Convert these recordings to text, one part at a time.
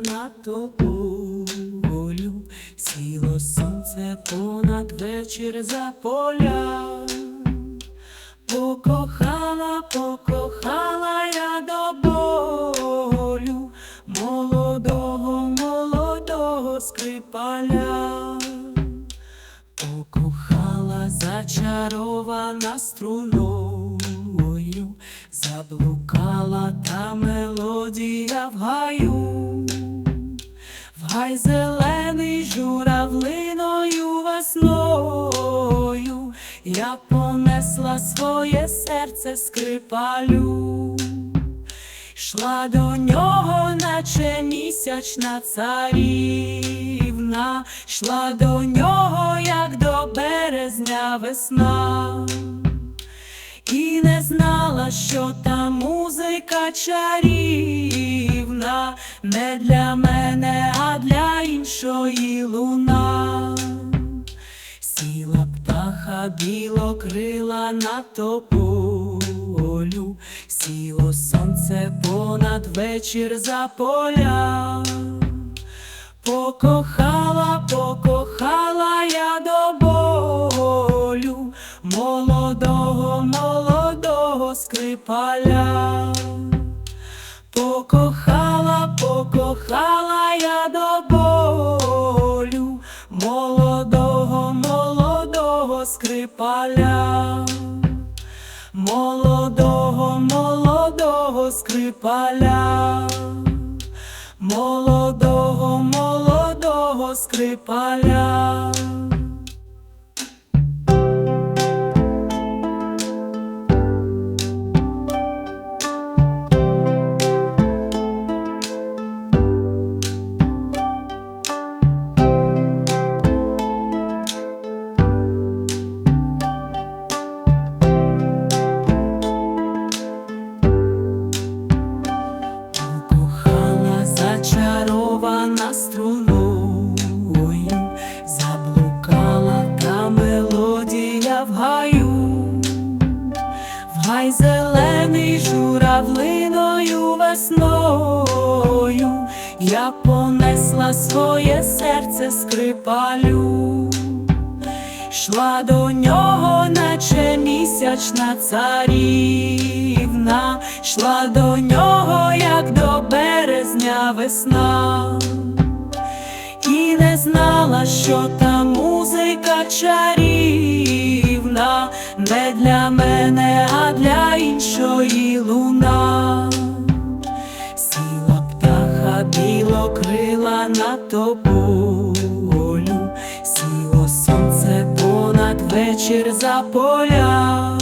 на тобою, сіло сонце понад вечір за поля. Покохала, покохала я до болю молодого, молодого скрипаля. Покохала зачарована струною, заблукала та мелодія в гаю, в гай зелений журавлиною весною, я понесла своє серце скрипалю. Йшла до нього, наче місячна царівна, йшла до нього, як до березня весна, і не знала, що та музика чарівна, не для мене, а для іншої луна. Сіла птаха білокрила на тополю, сіло сонце понад вечір за поля. Покохала, покохала я до болю молодого, молодого скрипаля. Покохала, покохала я до болю молодого, молодого скрипаля, молодого, молодого скрипаля, молодого, молодого скрипаля. Зелений журавлиною весною, я понесла своє серце скрипалю. Йшла до нього, наче місячна царівна, йшла до нього, як до березня весна, і не знала, що та музика чарівна, не для мене, а для іншої луна. Сіла птаха білокрила на тополю, сіло сонце понад вечір за поля.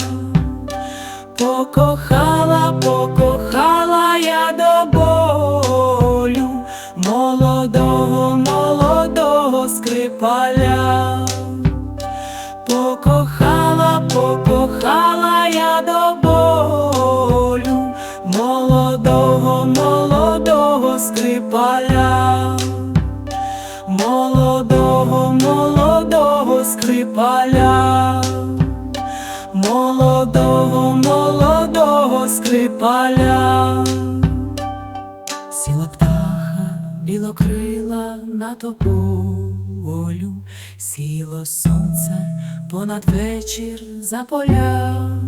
Покохала, покохала я до болю молодого, молодого скрипаля. Покохала, покохала я до болю молодого, молодого скрипаля, молодого, молодого скрипаля, молодого, молодого скрипаля. Сіла птаха білокрила на тополю, сіло сонце понад вечір за поля.